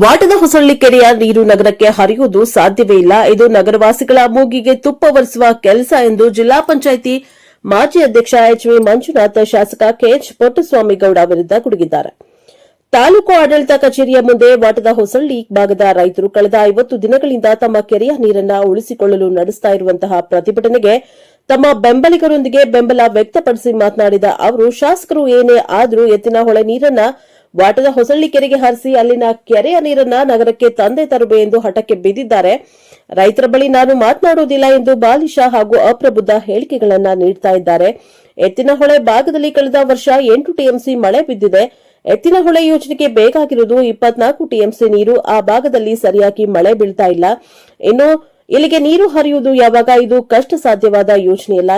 ವಾಟದ ಹೊಸಳ್ಳಿ ಕೆರೆಯ ನೀರು ನಗರಕ್ಕೆ ಹರಿಯುವುದು ಸಾಧ್ಯವೇ ಇಲ್ಲ. ಇದು ನಗರವಾಸಿಗಳ ಮೂಗಿಗೆ ತುಪ್ಪ ಒರೆಸುವ ಕೆಲಸ ಎಂದು ಜಿಲ್ಲಾ ಪಂಚಾಯಿತಿ ಮಾಜಿ ಅಧ್ಯಕ್ಷ ಎಚ್ ವಿ ಮಂಜುನಾಥ್, ಶಾಸಕ ಕೆಎಚ್ ಪುಟ್ಟಸ್ವಾಮಿಗೌಡ ವಿರುದ್ಧ ಗುಡುಗಿದ್ದಾರೆ ತಾಲೂಕು ಆಡಳಿತ ಕಚೇರಿಯ ಮುಂದೆ ವಾಟದ ಹೊಸಳ್ಳಿ ಭಾಗದ ರೈತರು ಕಳೆದ ಐವತ್ತು ದಿನಗಳಿಂದ ತಮ್ಮ ಕೆರೆಯ ನೀರನ್ನ ಉಳಿಸಿಕೊಳ್ಳಲು ನಡೆಸ್ತಾ ಇರುವಂತಹ ಪ್ರತಿಭಟನೆಗೆ ತಮ್ಮ ಬೆಂಬಲಿಗರೊಂದಿಗೆ ಬೆಂಬಲ ವ್ಯಕ್ತಪಡಿಸಿ ಮಾತನಾಡಿದ ಅವರು, ಶಾಸಕರು ಏನೇ ಆದರೂ ಎತ್ತಿನ ಹೊಳೆ ನೀರನ್ನ ವಾಟದ ಹೊಸಳ್ಳಿ ಕೆರೆಗೆ ಹರಿಸಿ ಅಲ್ಲಿನ ಕೆರೆಯ ನೀರನ್ನ ನಗರಕ್ಕೆ ತಂದೆ ತರುವೆ ಎಂದು ಹಠಕ್ಕೆ ಬಿದ್ದಿದ್ದಾರೆ. ರೈತರ ಬಳಿ ನಾನು ಮಾತನಾಡುವುದಿಲ್ಲ ಎಂದು ಬಾಲಿಶ ಹಾಗೂ ಅಪ್ರಬುದ್ಧ ಹೇಳಿಕೆಗಳನ್ನ ನೀಡ್ತಾ ಇದ್ದಾರೆ. ಎತ್ತಿನಹೊಳೆ ಭಾಗದಲ್ಲಿ ಕಳೆದ ವರ್ಷ ಎಂಟು ಟಿಎಂಸಿ ಮಳೆ ಬಿದ್ದಿದೆ. ಎತ್ತಿನಹೊಳೆ ಯೋಜನೆಗೆ ಬೇಕಾಗಿರುವುದು ಇಪ್ಪತ್ನಾಲ್ಕು ಟಿಎಂಸಿ ನೀರು. ಆ ಭಾಗದಲ್ಲಿ ಸರಿಯಾಗಿ ಮಳೆ ಬೀಳ್ತಾ ಇಲ್ಲ. ಇನ್ನು ಇಲ್ಲಿಗೆ ನೀರು ಹರಿಯುವುದು ಯಾವಾಗ ಇದು ಕಷ್ಟ ಸಾಧ್ಯವಾದ ಯೋಜನೆಯಲ್ಲ.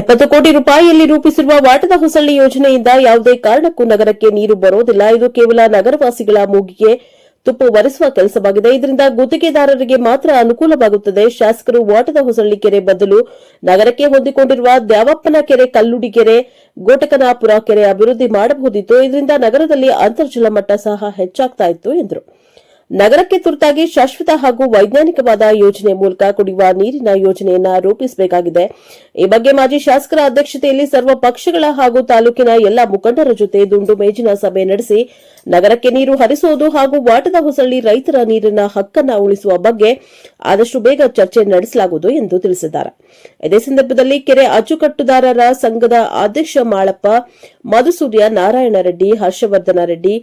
ಎಪ್ಪತ್ತು ಕೋಟಿ ರೂಪಾಯಿಯಲ್ಲಿ ರೂಪಿಸಿರುವ ವಾಟದ ಹೊಸಳ್ಳಿ ಯೋಜನೆಯಿಂದ ಯಾವುದೇ ಕಾರಣಕ್ಕೂ ನಗರಕ್ಕೆ ನೀರು ಬರೋದಿಲ್ಲ. ಇದು ಕೇವಲ ನಗರವಾಸಿಗಳ ಮೂಗಿಗೆ ತುಪ್ಪು ಒರೆಸುವ ಕೆಲಸವಾಗಿದೆ. ಇದರಿಂದ ಗುತ್ತಿಗೆದಾರರಿಗೆ ಮಾತ್ರ ಅನುಕೂಲವಾಗುತ್ತದೆ. ಶಾಸಕರು ವಾಟದ ಹೊಸಳ್ಳಿ ಕೆರೆ ಬದಲು ನಗರಕ್ಕೆ ಹೊಂದಿಕೊಂಡಿರುವ ದ್ಯಾವಪ್ಪನ ಕೆರೆ, ಕಲ್ಲುಡಿ ಕೆರೆ, ಗೋಟಕನಾಪುರ ಕೆರೆ ಅಭಿವೃದ್ಧಿ ಮಾಡಬಹುದಿತ್ತು. ಇದರಿಂದ ನಗರದಲ್ಲಿ ಅಂತರ್ಜಲ ಮಟ್ಟ ಸಹ ಹೆಚ್ಚಾಗ್ತಾ ಇತ್ತು ಎಂದರು. ನಗರಕ್ಕೆ ತುರ್ತಾಗಿ ಶಾಶ್ವತ ಹಾಗೂ ವೈಜ್ಞಾನಿಕವಾದ ಯೋಜನೆ ಮೂಲಕ ಕುಡಿಯುವ ನೀರಿನ ಯೋಜನೆಯನ್ನ ರೂಪಿಸಬೇಕಾಗಿದೆ. ಈ ಬಗ್ಗೆ ಮಾಜಿ ಶಾಸಕರ ಅಧ್ಯಕ್ಷತೆಯಲ್ಲಿ ಸರ್ವ ಪಕ್ಷಗಳ ಹಾಗೂ ತಾಲೂಕಿನ ಎಲ್ಲ ಮುಖಂಡರ ಜೊತೆ ದುಂಡು ಮೇಜಿನ ಸಭೆ ನಡೆಸಿ, ನಗರಕ್ಕೆ ನೀರು ಹರಿಸುವುದು ಹಾಗೂ ವಾಟದ ಹೊಸಳ್ಳಿ ರೈತರ ನೀರಿನ ಹಕ್ಕನ್ನ ಉಳಿಸುವ ಬಗ್ಗೆ ಆದಷ್ಟು ಬೇಗ ಚರ್ಚೆ ನಡೆಸಲಾಗುವುದು ಎಂದು ತಿಳಿಸಿದ್ದಾರೆ. ಇದೇ ಸಂದರ್ಭದಲ್ಲಿ ಕೆರೆ ಅಚ್ಚುಕಟ್ಟುದಾರರ ಸಂಘದ ಅಧ್ಯಕ್ಷ ಮಾಳಪ್ಪ ಮಧುಸೂರ್ಯ ನಾರಾಯಣ ರೆಡ್ಡಿ, ಹರ್ಷವರ್ಧನ ರೆಡ್ಡಿ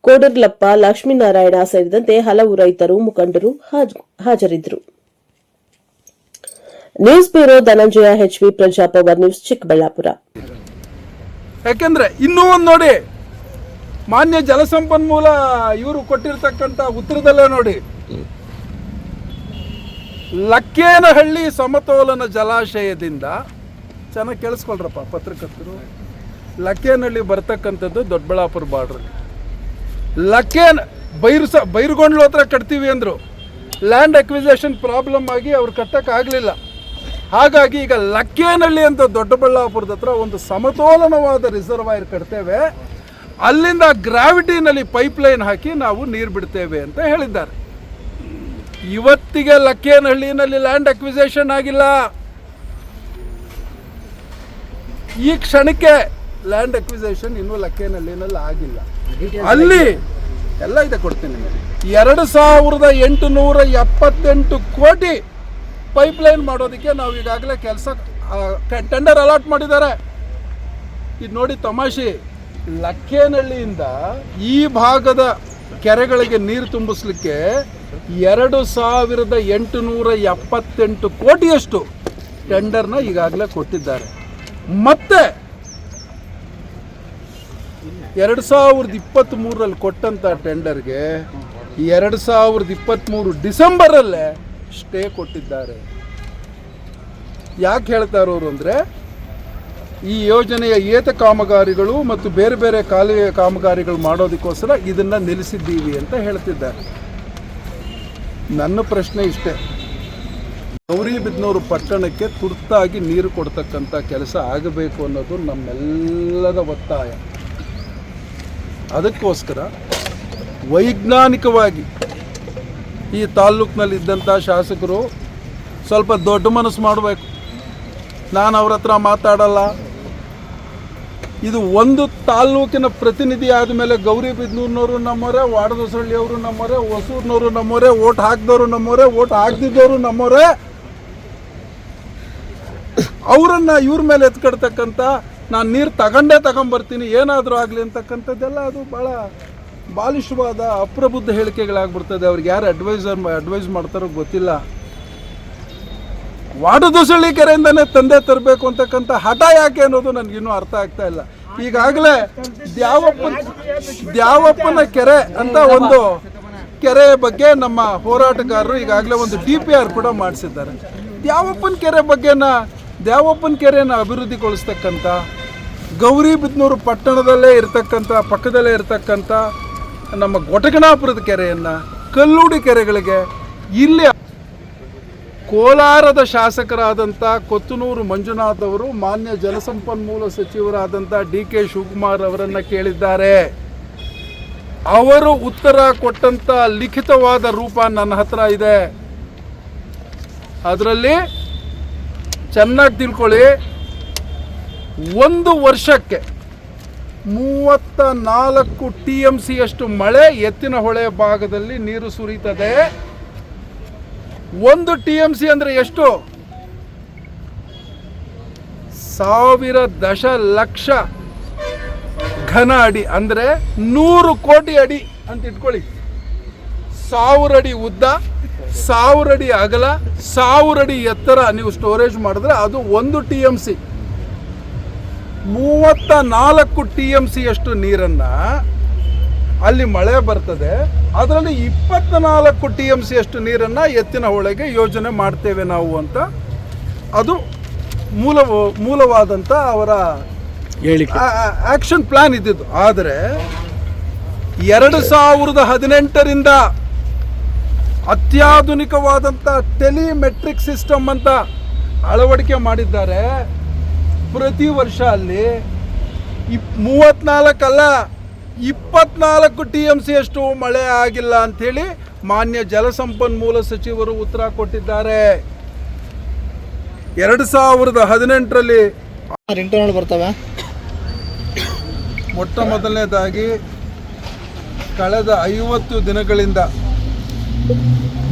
ಕೋಡರ್ಲಪ್ಪ, ಲಕ್ಷ್ಮೀನಾರಾಯಣ ಸೇರಿದಂತೆ ಹಲವು ರೈತರು, ಮುಖಂಡರು ಹಾಜ್- ಹಾಜರಿದ್ದರು. News bureau Dhananjaya HV Prajapower news Chikkaballapur. ಯಾಕೆಂದ್ರೆ ಇನ್ನೂ ಒಂದು ನೋಡಿ, ಮಾನ್ಯ ಜಲಸಂಪನ್ಮೂಲ ಇವರು ಕೊಟ್ಟಿರ್ತಕ್ಕಂಥ ಉತ್ತರದಲ್ಲೇ ನೋಡಿ. ಲಕ್ಕೇನಹಳ್ಳಿ ಸಮತೋಲನ ಜಲಾಶಯದಿಂದ, ಚೆನ್ನಾಗಿ ಕೇಳಿಸ್ಕೊಳ್ರಪ್ಪ ಪತ್ರಕರ್ತರು. ಲಕ್ಕೇನಹಳ್ಳಿ ಬರ್ತಕ್ಕಂಥದ್ದು ದೊಡ್ಡಬಳ್ಳಾಪುರ ಬಾರ್ಡ್ರ್ ಲಕ್ಕೇನ್ ಬೈರು ಸ ಬೈರುಗೊಂಡ್ಲು ಹತ್ರ ಕಟ್ತೀವಿ ಅಂದರು. ಲ್ಯಾಂಡ್ ಅಕ್ವಿಸೇಷನ್ ಪ್ರಾಬ್ಲಮ್ ಆಗಿ ಅವ್ರು ಕಟ್ಟೋಕ್ಕಾಗಲಿಲ್ಲ. ಹಾಗಾಗಿ ಈಗ ಲಕ್ಕೇನಹಳ್ಳಿ ಅಂತ ದೊಡ್ಡಬಳ್ಳಾಪುರದ ಹತ್ರ ಒಂದು ಸಮತೋಲನವಾದ ರಿಸರ್ವಾಯರ್ ಕಟ್ತೇವೆ. ಅಲ್ಲಿಂದ ಗ್ರಾವಿಟಿನಲ್ಲಿ ಪೈಪ್ಲೈನ್ ಹಾಕಿ ನಾವು ನೀರು ಬಿಡ್ತೇವೆ ಅಂತ ಹೇಳಿದ್ದಾರೆ. ಇವತ್ತಿಗೆ ಲಕ್ಕೇನಹಳ್ಳಿನಲ್ಲಿ ಲ್ಯಾಂಡ್ ಅಕ್ವಿಸೇಷನ್ ಆಗಿಲ್ಲ. ಈ ಕ್ಷಣಕ್ಕೆ ಲ್ಯಾಂಡ್ ಅಕ್ವಿಸೇಷನ್ ಇನ್ನೂ ಲಕ್ಕೇನಹಳ್ಳಿನಲ್ಲಿ ಆಗಿಲ್ಲ. ಅಲ್ಲಿ ಎಲ್ಲ ಇದೆ. ಕೊಡ್ತೀನಿ ನಿಮಗೆ. ಎರಡು ಸಾವಿರದ ಎಂಟುನೂರ ಎಪ್ಪತ್ತೆಂಟು ಕೋಟಿ ಪೈಪ್ಲೈನ್ ಮಾಡೋದಕ್ಕೆ ನಾವು ಈಗಾಗಲೇ ಕೆಲಸ ಟೆಂಡರ್ ಅಲಾಟ್ ಮಾಡಿದ್ದಾರೆ. ಇದು ನೋಡಿ ತಮಾಷೆ ಲಕ್ಕೇನಹಳ್ಳಿಯಿಂದ ಈ ಭಾಗದ ಕೆರೆಗಳಿಗೆ ನೀರು ತುಂಬಿಸ್ಲಿಕ್ಕೆ ಎರಡು ಸಾವಿರದ ಎಂಟುನೂರ ಎಪ್ಪತ್ತೆಂಟು ಕೋಟಿಯಷ್ಟು ಟೆಂಡರ್ನ ಈಗಾಗಲೇ ಕೊಟ್ಟಿದ್ದಾರೆ. ಮತ್ತೆ ಎರಡು ಸಾವಿರದ ಇಪ್ಪತ್ತ್ ಮೂರಲ್ಲಿ ಕೊಟ್ಟಂಥ ಟೆಂಡರ್ಗೆ ಎರಡು ಸಾವಿರದ ಇಪ್ಪತ್ತ್ಮೂರು ಡಿಸೆಂಬರಲ್ಲೇ ಸ್ಟೇ ಕೊಟ್ಟಿದ್ದಾರೆ. ಯಾಕೆ ಹೇಳ್ತಾ ಇರೋರು ಅಂದರೆ, ಈ ಯೋಜನೆಯ ಏತ ಕಾಮಗಾರಿಗಳು ಮತ್ತು ಬೇರೆ ಬೇರೆ ಕಾಲುವೆ ಕಾಮಗಾರಿಗಳು ಮಾಡೋದಕ್ಕೋಸ್ಕರ ಇದನ್ನು ನಿಲ್ಲಿಸಿದ್ದೀವಿ ಅಂತ ಹೇಳ್ತಿದ್ದಾರೆ. ನನ್ನ ಪ್ರಶ್ನೆ ಇಷ್ಟೇ. ಗೌರಿಬಿದನೂರು ಪಟ್ಟಣಕ್ಕೆ ತುರ್ತಾಗಿ ನೀರು ಕೊಡ್ತಕ್ಕಂಥ ಕೆಲಸ ಆಗಬೇಕು ಅನ್ನೋದು ನಮ್ಮೆಲ್ಲದ ಒತ್ತಾಯ. ಅದಕ್ಕೋಸ್ಕರ ವೈಜ್ಞಾನಿಕವಾಗಿ ಈ ತಾಲ್ಲೂಕಿನಲ್ಲಿ ಇದ್ದಂಥ ಶಾಸಕರು ಸ್ವಲ್ಪ ದೊಡ್ಡ ಮನಸ್ಸು ಮಾಡಬೇಕು. ನಾನು ಅವ್ರ ಹತ್ರ ಮಾತಾಡಲ್ಲ. ಇದು ಒಂದು ತಾಲ್ಲೂಕಿನ ಪ್ರತಿನಿಧಿ ಆದಮೇಲೆ ಗೌರಿಬಿದನೂರಿನವರು ನಮ್ಮವರೇ ವಾಡದಸಳ್ಳಿಯವರು ನಮ್ಮವರೇ ಹೊಸೂರಿನವರು ನಮ್ಮವರೇ ಓಟ್ ಹಾಕಿದವರು ನಮ್ಮವರೇ ಓಟ್ ಹಾಕ್ದಿದ್ದವರು ನಮ್ಮವರೇ ಅವರನ್ನು ಇವ್ರ ಮೇಲೆ ಎತ್ಕೊಡ್ತಕ್ಕಂಥ ನಾನು ನೀರು ತಗೊಂಡೇ ತಗೊಂಬರ್ತೀನಿ, ಏನಾದರೂ ಆಗಲಿ ಅಂತಕ್ಕಂಥದ್ದೆಲ್ಲ ಅದು ಭಾಳ ಬಾಲಿಷವಾದ ಅಪ್ರಬುದ್ಧ ಹೇಳಿಕೆಗಳಾಗ್ಬಿಡ್ತದೆ. ಅವ್ರಿಗೆ ಯಾರು ಅಡ್ವೈಸರ್ ಅಡ್ವೈಸ್ ಮಾಡ್ತಾರೋ ಗೊತ್ತಿಲ್ಲ. ವಾಡದೊಸಳ್ಳಿ ಕೆರೆಯಿಂದನೇ ತಂದೆ ತರಬೇಕು ಅಂತಕ್ಕಂಥ ಹಠ ಯಾಕೆ ಅನ್ನೋದು ನನಗಿನ್ನೂ ಅರ್ಥ ಆಗ್ತಾ ಇಲ್ಲ. ಈಗಾಗಲೇ ದ್ಯಾವಪ್ಪನ ದ್ಯಾವಪ್ಪನ ಕೆರೆ ಅಂತ ಒಂದು ಕೆರೆ ಬಗ್ಗೆ ನಮ್ಮ ಹೋರಾಟಗಾರರು ಈಗಾಗಲೇ ಒಂದು ಡಿ ಪಿ ಆರ್ ಕೂಡ ಮಾಡಿಸಿದ್ದಾರೆ. ದ್ಯಾವಪ್ಪನ ಕೆರೆ ಬಗ್ಗೆನ, ದ್ಯಾವಪ್ಪನ ಕೆರೆನ ಅಭಿವೃದ್ಧಿಗೊಳಿಸ್ತಕ್ಕಂಥ ಗೌರಿಬಿದನೂರು ಪಟ್ಟಣದಲ್ಲೇ ಇರತಕ್ಕಂಥ, ಪಕ್ಕದಲ್ಲೇ ಇರತಕ್ಕಂಥ ನಮ್ಮ ಗೊಟಗಣಾಪುರದ ಕೆರೆಯನ್ನು, ಕಲ್ಲೂಡಿ ಕೆರೆಗಳಿಗೆ ಇಲ್ಲಿ ಕೋಲಾರದ ಶಾಸಕರಾದಂಥ ಕೊತ್ತನೂರು ಮಂಜುನಾಥ್ ಅವರು, ಮಾನ್ಯ ಜಲಸಂಪನ್ಮೂಲ ಸಚಿವರಾದಂಥ ಡಿ ಕೆ ಶಿವಕುಮಾರ್ ಅವರನ್ನು ಕೇಳಿದ್ದಾರೆ. ಅವರು ಉತ್ತರ ಕೊಟ್ಟಂತ ಲಿಖಿತವಾದ ರೂಪ ನನ್ನ ಹತ್ರ ಇದೆ. ಅದರಲ್ಲಿ ಚೆನ್ನಾಗಿ ತಿಳ್ಕೊಳ್ಳಿ. ಒಂದು ವರ್ಷಕ್ಕೆ ಮೂವತ್ತ ನಾಲ್ಕು ಟಿ ಎಂ ಸಿಯಷ್ಟು ಮಳೆ ಎತ್ತಿನ ಹೊಳೆ ಭಾಗದಲ್ಲಿ ನೀರು ಸುರಿತದೆ. ಒಂದು ಟಿ ಎಂ ಸಿ ಅಂದರೆ ಎಷ್ಟು? ಸಾವಿರ ದಶಲಕ್ಷ ಘನ ಅಡಿ, ಅಂದರೆ ನೂರು ಕೋಟಿ ಅಡಿ ಅಂತ ಇಟ್ಕೊಳ್ಳಿ. ಸಾವಿರ ಅಡಿ ಉದ್ದ, ಸಾವಿರ ಅಡಿ ಅಗಲ, ಸಾವಿರ ಅಡಿ ಎತ್ತರ ನೀವು ಸ್ಟೋರೇಜ್ ಮಾಡಿದ್ರೆ ಅದು ಒಂದು ಟಿ ಎಂ ಸಿ. ಮೂವತ್ತ ನಾಲ್ಕು ಟಿ ಎಂ ಸಿ ಅಷ್ಟು ನೀರನ್ನ ಅಲ್ಲಿ ಮಳೆ ಬರ್ತದೆ. ಅದರಲ್ಲಿ ಇಪ್ಪತ್ತ ನಾಲ್ಕು ಟಿ ಎಂ ಸಿ ಅಷ್ಟು ನೀರನ್ನ ಎತ್ತಿನ ಹೊಳೆಗೆ ಯೋಜನೆ ಮಾಡ್ತೇವೆ ನಾವು ಅಂತ ಅದು ಮೂಲ ಮೂಲವಾದಂಥ ಅವರ ಹೇಳಿಕೆ. ಆಕ್ಷನ್ ಪ್ಲಾನ್ ಇದ್ದಿದ್ದು. ಆದರೆ ಎರಡು ಸಾವಿರದ ಹದಿನೆಂಟರಿಂದ ಅತ್ಯಾಧುನಿಕವಾದಂಥ ಟೆಲಿಮೆಟ್ರಿಕ್ ಸಿಸ್ಟಮ್ ಅಂತ ಅಳವಡಿಕೆ ಮಾಡಿದ್ದಾರೆ. ಪ್ರತಿ ವರ್ಷ ಅಲ್ಲಿ ಇಪ್ ಮೂವತ್ನಾಲ್ಕಲ್ಲ ಇಪ್ಪತ್ನಾಲ್ಕು ಟಿ ಎಂ ಸಿ ಅಷ್ಟು ಮಳೆ ಆಗಿಲ್ಲ ಅಂಥೇಳಿ ಮಾನ್ಯ ಜಲಸಂಪನ್ಮೂಲ ಸಚಿವರು ಉತ್ತರ ಕೊಟ್ಟಿದ್ದಾರೆ. ಎರಡು ಸಾವಿರದ ಹದಿನೆಂಟರಲ್ಲಿ ಇಂಟರ್ನಲ್ ಬರ್ತವೆ. ಮೊಟ್ಟ ಮೊದಲನೇದಾಗಿ ಕಳೆದ ಐವತ್ತು ದಿನಗಳಿಂದ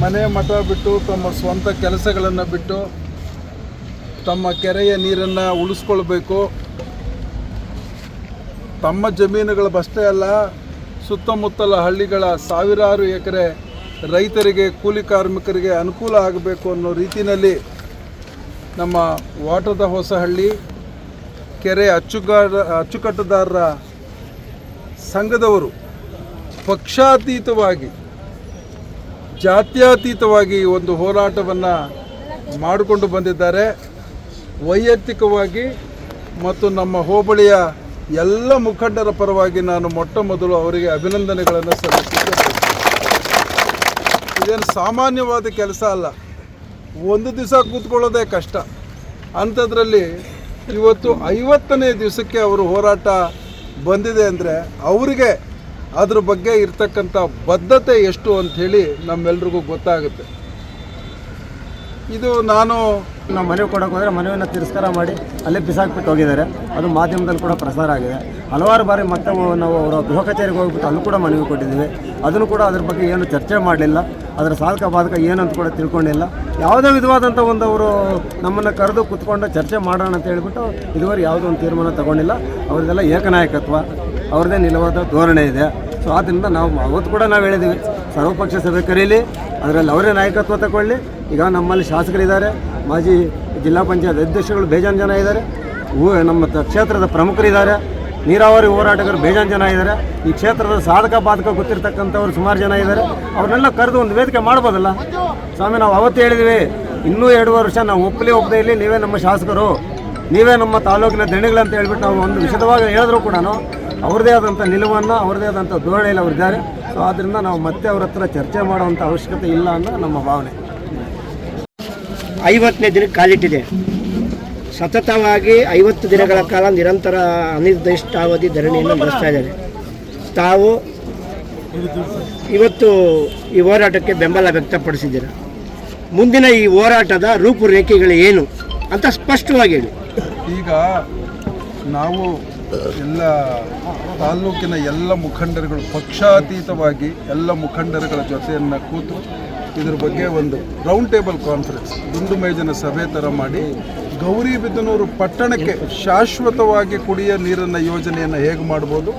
ಮನೆ ಮಠ ಬಿಟ್ಟು ತಮ್ಮ ಸ್ವಂತ ಕೆಲಸಗಳನ್ನು ಬಿಟ್ಟು ತಮ್ಮ ಕೆರೆಯ ನೀರನ್ನು ಉಳಿಸ್ಕೊಳ್ಬೇಕು. ತಮ್ಮ ಜಮೀನುಗಳ ಬಷ್ಟೇ ಅಲ್ಲ, ಸುತ್ತಮುತ್ತಲ ಹಳ್ಳಿಗಳ ಸಾವಿರಾರು ಎಕರೆ ರೈತರಿಗೆ, ಕೂಲಿ ಕಾರ್ಮಿಕರಿಗೆ ಅನುಕೂಲ ಆಗಬೇಕು ಅನ್ನೋ ರೀತಿಯಲ್ಲಿ ನಮ್ಮ ವಾಟದ ಹೊಸಹಳ್ಳಿ ಕೆರೆ ಅಚ್ಚುಗಾರ, ಅಚ್ಚುಕಟ್ಟುದಾರರ ಸಂಘದವರು ಪಕ್ಷಾತೀತವಾಗಿ, ಜಾತ್ಯಾತೀತವಾಗಿ ಒಂದು ಹೋರಾಟವನ್ನು ಮಾಡಿಕೊಂಡು ಬಂದಿದ್ದಾರೆ. ವೈಯಕ್ತಿಕವಾಗಿ ಮತ್ತು ನಮ್ಮ ಹೋಬಳಿಯ ಎಲ್ಲ ಮುಖಂಡರ ಪರವಾಗಿ ನಾನು ಮೊಟ್ಟ ಮೊದಲು ಅವರಿಗೆ ಅಭಿನಂದನೆಗಳನ್ನು ಸಲ್ಲಿಸುತ್ತೇನೆ. ಇದೇನು ಸಾಮಾನ್ಯವಾದ ಕೆಲಸ ಅಲ್ಲ. ಒಂದು ದಿವಸ ಕೂತ್ಕೊಳ್ಳೋದೇ ಕಷ್ಟ. ಅಂಥದ್ರಲ್ಲಿ ಇವತ್ತು ಐವತ್ತನೇ ದಿವಸಕ್ಕೆ ಅವರು ಹೋರಾಟ ಬಂದಿದೆ ಅಂದರೆ ಅವರಿಗೆ ಅದ್ರ ಬಗ್ಗೆ ಇರ್ತಕ್ಕಂಥ ಬದ್ಧತೆ ಎಷ್ಟು ಅಂಥೇಳಿ ನಮ್ಮೆಲ್ರಿಗೂ ಗೊತ್ತಾಗುತ್ತೆ. ಇದು ನಾನು ನಾವು ಮನವಿ ಕೊಡೋಕೆ ಹೋದರೆ ಮನವಿಯನ್ನು ತಿರಸ್ಕಾರ ಮಾಡಿ ಅಲ್ಲೇ ಬಿಸಾಕ್ಬಿಟ್ಟು ಹೋಗಿದ್ದಾರೆ. ಅದು ಮಾಧ್ಯಮದಲ್ಲಿ ಕೂಡ ಪ್ರಸಾರ ಆಗಿದೆ. ಹಲವಾರು ಬಾರಿ ಮತ್ತೆ ನಾವು ಅವರ ಗೃಹ ಕಚೇರಿಗೆ ಹೋಗ್ಬಿಟ್ಟು ಅಲ್ಲೂ ಕೂಡ ಮನವಿ ಕೊಟ್ಟಿದ್ದೀವಿ. ಅದನ್ನು ಕೂಡ ಅದ್ರ ಬಗ್ಗೆ ಏನು ಚರ್ಚೆ ಮಾಡಲಿಲ್ಲ. ಅದರ ಸಾಧಕ ಬಾಧಕ ಏನಂತ ಕೂಡ ತಿಳ್ಕೊಂಡಿಲ್ಲ. ಯಾವುದೇ ವಿಧವಾದಂಥ ಒಂದು ಅವರು ನಮ್ಮನ್ನು ಕರೆದು ಕೂತ್ಕೊಂಡು ಚರ್ಚೆ ಮಾಡೋಣ ಅಂತ ಹೇಳ್ಬಿಟ್ಟು ಇದುವರೆಗೆ ಯಾವುದೋ ಒಂದು ತೀರ್ಮಾನ ತಗೊಂಡಿಲ್ಲ. ಅವ್ರದ್ದೆಲ್ಲ ಏಕನಾಯಕತ್ವ, ಅವ್ರದ್ದೇ ನಿಲವಾದ ಧೋರಣೆ ಇದೆ. ಸೊ ಆದ್ದರಿಂದ ನಾವು ಅವತ್ತು ಕೂಡ ನಾವು ಹೇಳಿದ್ದೀವಿ. ಸರ್ವಪಕ್ಷ ಸಭೆ ಕರೀಲಿ, ಅದರಲ್ಲಿ ಅವರೇ ನಾಯಕತ್ವ ತಗೊಳ್ಳಿ. ಈಗ ನಮ್ಮಲ್ಲಿ ಶಾಸಕರಿದ್ದಾರೆ. ಮಾಜಿ ಜಿಲ್ಲಾ ಪಂಚಾಯತ್ ಅಧ್ಯಕ್ಷಗಳು ಬೇಜಾನ್ ಜನ ಇದ್ದಾರೆ. ನಮ್ಮ ಕ್ಷೇತ್ರದ ಪ್ರಮುಖರಿದ್ದಾರೆ. ನೀರಾವರಿ ಹೋರಾಟಗಾರರು ಬೇಜಾನ್ ಜನ ಇದ್ದಾರೆ. ಈ ಕ್ಷೇತ್ರದ ಸಾಧಕ ಬಾಧಕ ಗೊತ್ತಿರ್ತಕ್ಕಂಥವ್ರು ಸುಮಾರು ಜನ ಇದ್ದಾರೆ. ಅವ್ರನ್ನೆಲ್ಲ ಕರೆದು ಒಂದು ವೇದಿಕೆ ಮಾಡ್ಬೋದಲ್ಲ? ಸ್ವಾಮಿ, ನಾವು ಅವತ್ತು ಹೇಳಿದ್ವಿ. ಇನ್ನೂ ಎರಡು ವರ್ಷ ನಾವು ಒಪ್ಪಲಿ ಒಪ್ಪದೇ ಇಲ್ಲಿ ನೀವೇ ನಮ್ಮ ಶಾಸಕರು. ನೀವೇ ನಮ್ಮ ತಾಲೂಕಿನ ಅಂತ ಹೇಳ್ಬಿಟ್ಟು ನಾವು ಒಂದು ವಿಷದವಾಗಿ ಹೇಳಿದ್ರು ಕೂಡ ಅವ್ರದ್ದೇ ಆದಂಥ ನಿಲುವನ್ನು, ಅವ್ರದೇ ಆದಂಥ ಧೋರಣೆಯಲ್ಲಿ ಅವರಿದ್ದಾರೆ. ಸೊ ಆದ್ದರಿಂದ ನಾವು ಮತ್ತೆ ಅವ್ರ ಹತ್ರ ಚರ್ಚೆ ಮಾಡುವಂಥ ಅವಶ್ಯಕತೆ ಇಲ್ಲ ಅನ್ನೋ ನಮ್ಮ ಭಾವನೆ. ಐವತ್ತನೇ ದಿನಕ್ಕೆ ಕಾಲಿಟ್ಟಿದೆ. ಸತತವಾಗಿ ಐವತ್ತು ದಿನಗಳ ಕಾಲ ನಿರಂತರ ಅನಿರ್ದಿಷ್ಟಾವಧಿ ಧರಣಿಯನ್ನು ನಡೆಸ್ತಾ ಇದ್ದಾರೆ. ತಾವು ಇವತ್ತು ಈ ಹೋರಾಟಕ್ಕೆ ಬೆಂಬಲ ವ್ಯಕ್ತಪಡಿಸಿದ್ದೀರ. ಮುಂದಿನ ಈ ಹೋರಾಟದ ರೂಪುರೇಖೆಗಳು ಏನು ಅಂತ ಸ್ಪಷ್ಟವಾಗಿ ಹೇಳಿ. ಈಗ ನಾವು ಎಲ್ಲ ತಾಲ್ಲೂಕಿನ ಎಲ್ಲ ಮುಖಂಡರುಗಳು ಪಕ್ಷಾತೀತವಾಗಿ ಎಲ್ಲ ಮುಖಂಡರುಗಳ ಜೊತೆಯನ್ನು ಕೂತು ಇದ್ರ ಬಗ್ಗೆ ಒಂದು ರೌಂಡ್ ಟೇಬಲ್ ಕಾನ್ಫರೆನ್ಸ್ ದುಂಡು ಮೇಜಿನ ಸಭೆ ಥರ ಮಾಡಿ ಗೌರಿಬಿದನೂರು ಪಟ್ಟಣಕ್ಕೆ ಶಾಶ್ವತವಾಗಿ ಕುಡಿಯ ನೀರಿನ ಯೋಜನೆಯನ್ನು ಹೇಗೆ ಮಾಡ್ಬೋದು,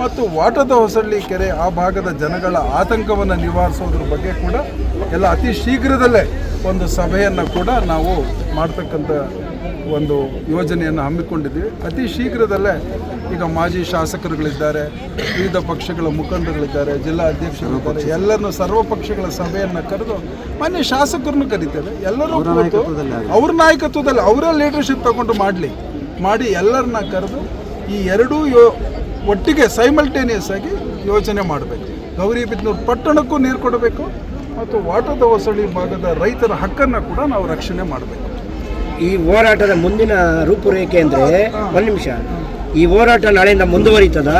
ಮತ್ತು ವಾಟದ ಹೊಸಳ್ಳಿ ಕೆರೆ ಆ ಭಾಗದ ಜನಗಳ ಆತಂಕವನ್ನು ನಿವಾರಿಸೋದ್ರ ಬಗ್ಗೆ ಕೂಡ ಎಲ್ಲ ಅತಿ ಶೀಘ್ರದಲ್ಲೇ ಒಂದು ಸಭೆಯನ್ನು ಕೂಡ ನಾವು ಮಾಡ್ತಕ್ಕಂಥ ಒಂದು ಯೋಜನೆಯನ್ನು ಹಮ್ಮಿಕೊಂಡಿದ್ದೀವಿ. ಅತಿ ಶೀಘ್ರದಲ್ಲೇ ಈಗ ಮಾಜಿ ಶಾಸಕರುಗಳಿದ್ದಾರೆ ವಿವಿಧ ಪಕ್ಷಗಳ ಮುಖಂಡರುಗಳಿದ್ದಾರೆ ಜಿಲ್ಲಾ ಅಧ್ಯಕ್ಷರಿದ್ದಾರೆ ಎಲ್ಲರನ್ನು ಸರ್ವ ಪಕ್ಷಗಳ ಸಭೆಯನ್ನು ಕರೆದು ಮಾನ್ಯ ಶಾಸಕರನ್ನು ಕರಿತೇವೆ. ಎಲ್ಲರೂ ಅವ್ರ ನಾಯಕತ್ವದಲ್ಲಿ ಅವರೇ ಲೀಡರ್ಶಿಪ್ ತಗೊಂಡು ಮಾಡಲಿ. ಮಾಡಿ ಎಲ್ಲರನ್ನ ಕರೆದು ಈ ಎರಡೂ ಯೋ ಒಟ್ಟಿಗೆ ಸೈಮಲ್ಟೇನಿಯಸ್ ಆಗಿ ಯೋಜನೆ ಮಾಡಬೇಕು. ಗೌರಿಬಿದ್ನೂರು ಪಟ್ಟಣಕ್ಕೂ ನೀರು ಕೊಡಬೇಕು. ಮತ್ತು ವಾಟದ ಹೊಸಳಿ ಭಾಗದ ರೈತರ ಹಕ್ಕನ್ನು ಕೂಡ ನಾವು ರಕ್ಷಣೆ ಮಾಡಬೇಕು. ಈ ಹೋರಾಟದ ಮುಂದಿನ ರೂಪುರೇಖೆ ಅಂದರೆ ಒಂದು ನಿಮಿಷ. ಈ ಹೋರಾಟ ನಾಳೆಯಿಂದ ಮುಂದುವರಿತದ.